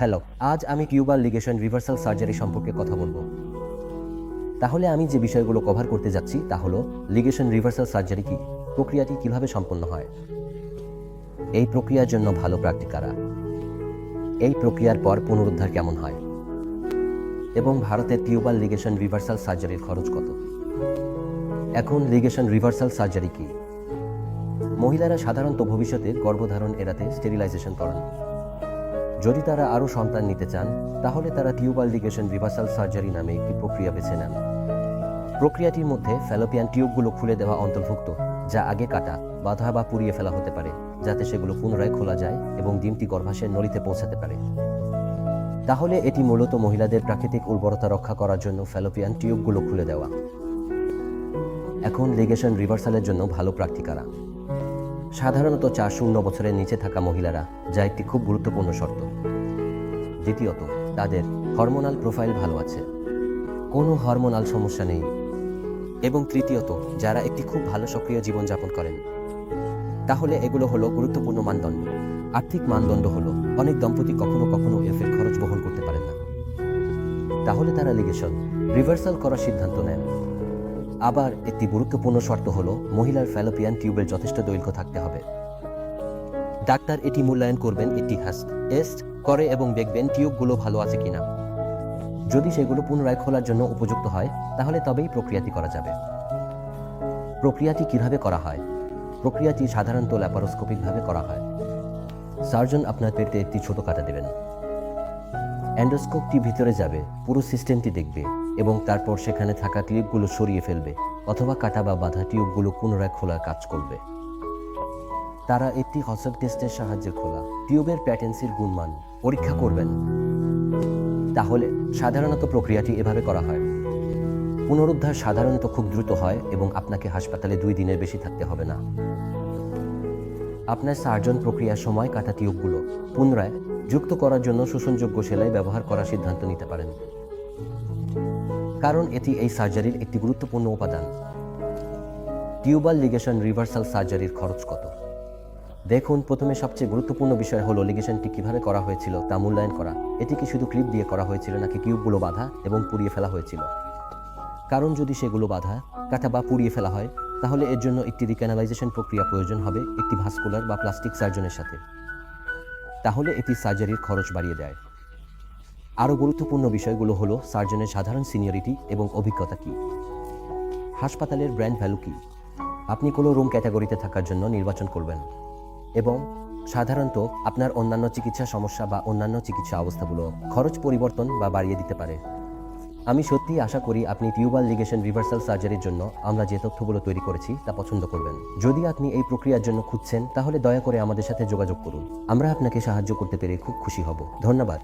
Hello, আজ আমি tuber legation reversal surgery সম্পর্কে কথা বলব। তাহলে আমি যে বিষয়গুলো কভার করতে যাচ্ছি তা হলো, লিগেশন রিভার্সাল সার্জারি কি? প্রক্রিয়াটি কীভাবে সম্পন্ন হয়? এই প্রক্রিয়ার জন্য ভালো প্রাক্টিকারা এই প্রক্রিয়ার পর পুনরুদ্ধার কেমন হয়? এবং ভারতের টিউবার লিগেশন রিভার্সাল সার্জারির খরচ কত? এখন লিগেশন রিভার্সাল সার্জারি কি? মহিলারা সাধারণত ভবিষ্যতে গর্ভধারণ এড়াতে স্টেরিলাইজেশন করান। যদি তারা আরও সন্তান নিতে চান, তাহলে তারা টিউবাল লিগেশন রিভার্সাল সার্জারি নামে একটি প্রক্রিয়া বেছে নেন। প্রক্রিয়াটির মধ্যে ফ্যালোপিয়ান টিউবগুলো খুলে দেওয়া অন্তর্ভুক্ত, যা আগে কাটা, বাধা বা পুড়িয়ে ফেলা হতে পারে, যাতে সেগুলো পুনরায় খোলা যায় এবং ডিমটি গর্ভাশয়ের নলিতে পৌঁছাতে পারে। তাহলে এটি মূলত মহিলাদের প্রাকৃতিক উর্বরতা রক্ষা করার জন্য ফ্যালোপিয়ান টিউবগুলো খুলে দেওয়া। এখন লিগেশন রিভার্সালের জন্য ভালো প্রাক্টিকারা সাধারণত চার শূন্য বছরের নিচে থাকা মহিলারা যা একটি খুব গুরুত্বপূর্ণ শর্ত। দ্বিতীয়ত, তাদের হরমোনাল প্রোফাইল ভালো আছে। কোনো হরমোনাল সমস্যা নেই। এবং তৃতীয়ত, যারা একটি খুব ভালো সক্রিয় জীবনযাপন করেন, তাহলে এগুলো হলো গুরুত্বপূর্ণ মানদণ্ড। আর্থিক মানদণ্ড হলো, অনেক দম্পতি কখনো কখনো এফের খরচ বহন করতে পারেন না। তাহলে তারা লিগেশন রিভার্সাল করার সিদ্ধান্ত নেন। আবার একটি গুরুত্বপূর্ণ শর্ত হল, মহিলার ফ্যালোপিয়ান টিউবের যথেষ্ট দৈর্ঘ্য থাকতে হবে। ডাক্তার এটি মূল্যায়ন করবেন একটি টেস্ট করে এবং দেখবেন টিউবগুলো ভালো আছে কিনা। যদি সেগুলো পুনরায় খোলার জন্য উপযুক্ত হয়, তাহলে তবেই প্রক্রিয়াটি করা যাবে। প্রক্রিয়াটি কীভাবে করা হয়? প্রক্রিয়াটি সাধারণত ল্যাপারোস্কোপিকভাবে করা হয়। সার্জন আপনার পেটে একটি ছোট কাটা দেবেন। অ্যান্ডোস্কোপটি ভিতরে যাবে, পুরো সিস্টেমটি দেখবে। এবং তারপর সেখানে থাকা ক্লিপগুলো সরিয়ে ফেলবে, অথবা কাটা বা বাঁধা টিউবগুলো পুনরায় খোলার কাজ করবে। তারা একটি হসক টেস্টের সাহায্যে খোলা, টিউবের প্যাটেন্সির গুণমান পরীক্ষা করবেন। তাহলে সাধারণত প্রক্রিয়াটি এভাবে করা হয়। পুনরুদ্ধার সাধারণত খুব দ্রুত হয় এবং আপনাকে হাসপাতালে দুই দিনের বেশি থাকতে হবে না। আপনার সার্জন প্রক্রিয়ার সময় কাটা টিউবগুলো পুনরায় যুক্ত করার জন্য শোষণযোগ্য সেলাই ব্যবহার করার সিদ্ধান্ত নিতে পারেন। কারণ এটি এই সার্জারির একটি গুরুত্বপূর্ণ উপাদান। টিউবাল লিগেশন রিভার্সাল সার্জারির খরচ কত? দেখুন, প্রথমে সবচেয়ে গুরুত্বপূর্ণ বিষয় হলো লিগেশনটি কীভাবে করা হয়েছিল তা মূল্যায়ন করা। এটি কি শুধু ক্লিপ দিয়ে করা হয়েছিল নাকি টিউবগুলো বাঁধা এবং পুড়িয়ে ফেলা হয়েছিল? কারণ যদি সেগুলো বাঁধা, কাটা বা পুড়িয়ে ফেলা হয়, তাহলে এর জন্য একটি রিক্যানালাইজেশন প্রক্রিয়া প্রয়োজন হবে একটি ভাস্কুলার বা প্লাস্টিক সার্জনের সাথে। তাহলে এটি সার্জারির খরচ বাড়িয়ে দেয়। আরও গুরুত্বপূর্ণ বিষয়গুলো হলো সার্জনের সাধারণ সিনিয়রিটি এবং অভিজ্ঞতা কী? হাসপাতালের ব্র্যান্ড ভ্যালু কী? আপনি কোনো রুম ক্যাটাগরিতে থাকার জন্য নির্বাচন করবেন এবং সাধারণত আপনার অন্যান্য চিকিৎসা সমস্যা বা অন্যান্য চিকিৎসা অবস্থাগুলো খরচ পরিবর্তন বা বাড়িয়ে দিতে পারে। আমি সত্যিই আশা করি আপনি টিউবাল লিগেশন রিভার্সাল সার্জারির জন্য আমরা যে তথ্যগুলো তৈরি করেছি তা পছন্দ করবেন। যদি আপনি এই প্রক্রিয়ার জন্য খুঁজছেন, তাহলে দয়া করে আমাদের সাথে যোগাযোগ করুন। আমরা আপনাকে সাহায্য করতে পেরে খুব খুশি হব। ধন্যবাদ।